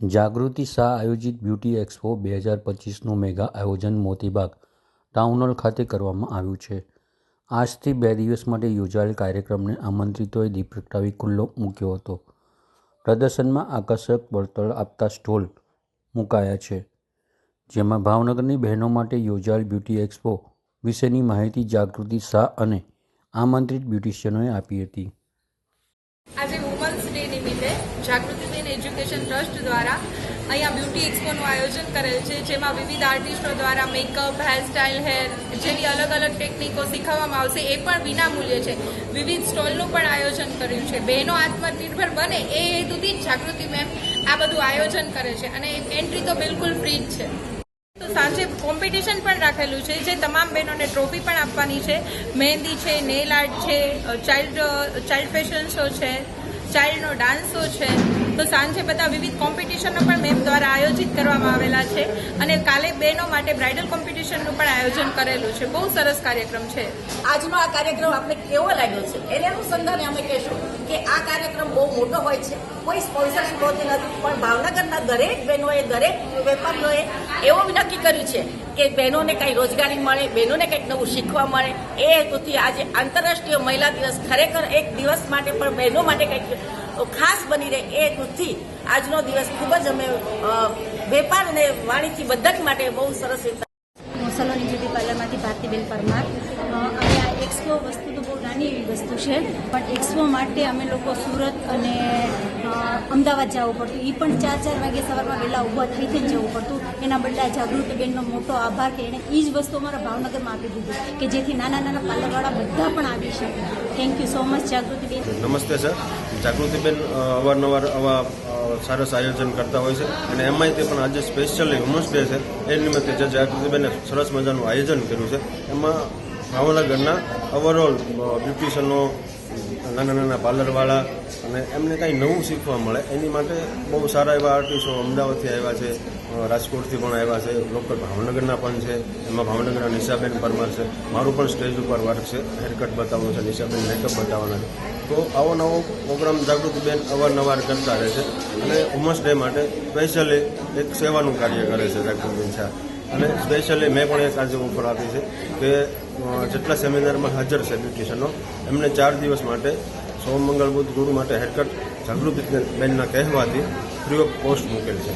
જાગૃતિ શાહ આયોજિત beauty expo બે હજાર પચીસનું મેગા આયોજન મોતીબાગ ટાઉન હોલ ખાતે કરવામાં આવ્યું છે. આજથી બે દિવસ માટે યોજાયેલ કાર્યક્રમને આમંત્રિતોએ દીપ પ્રગટાવી ખુલ્લો મૂક્યો હતો. પ્રદર્શનમાં આકર્ષક વળતર આપતા સ્ટોલ મુકાયા છે. જેમાં ભાવનગરની બહેનો માટે યોજાયેલ બ્યુટી એક્સપો વિશેની માહિતી જાગૃતિ શાહ અને આમંત્રિત બ્યુટિશિયનોએ આપી હતી. આજે વુમન્સ ડે નિમિત્તે જાગૃતિબેન એજ્યુકેશન ટ્રસ્ટ દ્વારા અહીંયા બ્યુટી એક્સપોનું આયોજન કરેલ છે, જેમાં વિવિધ આર્ટિસ્ટો દ્વારા મેકઅપ હેરસ્ટાઇલ હેર જેવી અલગ અલગ ટેકનિકો શીખવવામાં આવશે, એ પણ વિનામૂલ્ય છે. વિવિધ સ્ટોલનું પણ આયોજન કર્યું છે. બહેનો આત્મનિર્ભર બને એ હેતુથી જાગૃતિ મેમ આ બધું આયોજન કરે છે અને એન્ટ્રી તો બિલકુલ ફ્રી જ છે. સાંજે કોમ્પિટિશન પણ રાખેલું છે, જે તમામ બહેનોને ટ્રોફી પણ આપવાની છે. મહેંદી છે નેલ આર્ટ છે ચાઇલ્ડ ચાઇલ્ડ ફેશન શો છે ચાઇલ્ડનો ડાન્સ શો છે. તો સાંજે બધા વિવિધ કોમ્પિટિશનો પણ મેમ દ્વારા આયોજિત કરવામાં આવેલા છે અને કાલે બહેનો માટે બ્રાઇડલ કોમ્પિટિશનનું પણ આયોજન કરેલું છે. બહુ સરસ કાર્યક્રમ છે. આજનો આ કાર્યક્રમ આપણે કેવો લાગ્યો છે? એને અનુસંધાને અમે કહેશું કે આ કાર્યક્રમ બહુ મોટો હોય છે. કોઈ સ્પોન્સરશીપ હોતી નથી, પણ ભાવનગરના દરેક બહેનોએ, દરેક વેપારીઓએ એવો નક્કી કર્યું છે કે બહેનોને કંઈ રોજગારી મળે, બહેનોને કંઈક નવું શીખવા મળે, એ હેતુથી આજે આંતરરાષ્ટ્રીય મહિલા દિવસ ખરેખર એક દિવસ માટે પણ બહેનો માટે કંઈક ખાસ બની રહે, એ હેતુથી આજનો દિવસ ખૂબ જ અમે વેપાર અને વાણિજ્ય બધા માટે બહુ સરસ રીતે સલોની બ્યુટી પાર્લરમાંથી ભારતીબેન પરમાર. અમે આ એક્સપો વસ્તુ તો બહુ નાની એવી વસ્તુ છે, પણ એક્સપો માટે અમે લોકો સુરત અને અમદાવાદ જવું પડતું. એ પણ ચાર ચાર વાગે સવારમાં વહેલા ઊભા થઈ થઈને જવું પડતું. એના બદલે આ જાગૃતિબેનનો મોટો આભાર કે એણે એ જ વસ્તુ અમારા ભાવનગરમાં આપી દીધી કે જેથી નાના નાના પાર્લરવાળા બધા પણ આવી શકે. નમસ્તે, સર. જાગૃતિબેન અવારનવાર આવા સરસ આયોજન કરતા હોય છે. અને એમાંય તે પણ આજે સ્પેશિયલી વુમન્સ ડે છે. એ નિમિત્તે જે જાગૃતિબેને સરસ મજાનું આયોજન કર્યું છે. એમાં ભાવનગરના ઓવરઓલ બ્યુટિશનો નાના નાના પાર્લરવાળા અને એમને કાંઈ નવું શીખવા મળે. એની માટે બહુ સારા એવા આર્ટિસ્ટો અમદાવાદથી આવ્યા છે રાજકોટથી પણ આવ્યા છે, લોકલ ભાવનગરના પણ છે, એમાં ભાવનગરના નિશાબેન પરમાર છે. મારું પણ સ્ટેજ ઉપર વર્ક છે. હેરકટ બતાવવાનું છે, નિશાબેન મેકઅપ બતાવવાના છે. તો આવો નવો પ્રોગ્રામ જાગૃતિબેન અવારનવાર કરતા રહે છે અને ઉમસ ડે માટે સ્પેશિયલી એક સેવાનું કાર્ય કરે છે જાગૃતિબેન શાહ. અને સ્પેશિયલી મેં પણ એક આજે ઓફર આપી છે કે જેટલા સેમિનારમાં હાજર છે બ્યુટિશિયનો એમને ચાર દિવસ માટે, સોમ, મંગળ, બુધ, ગુરુ માટે હેરકટ જાગૃતિ બેનના કહેવાથી ફ્રી ઓફ કોસ્ટ મૂકેલ છે.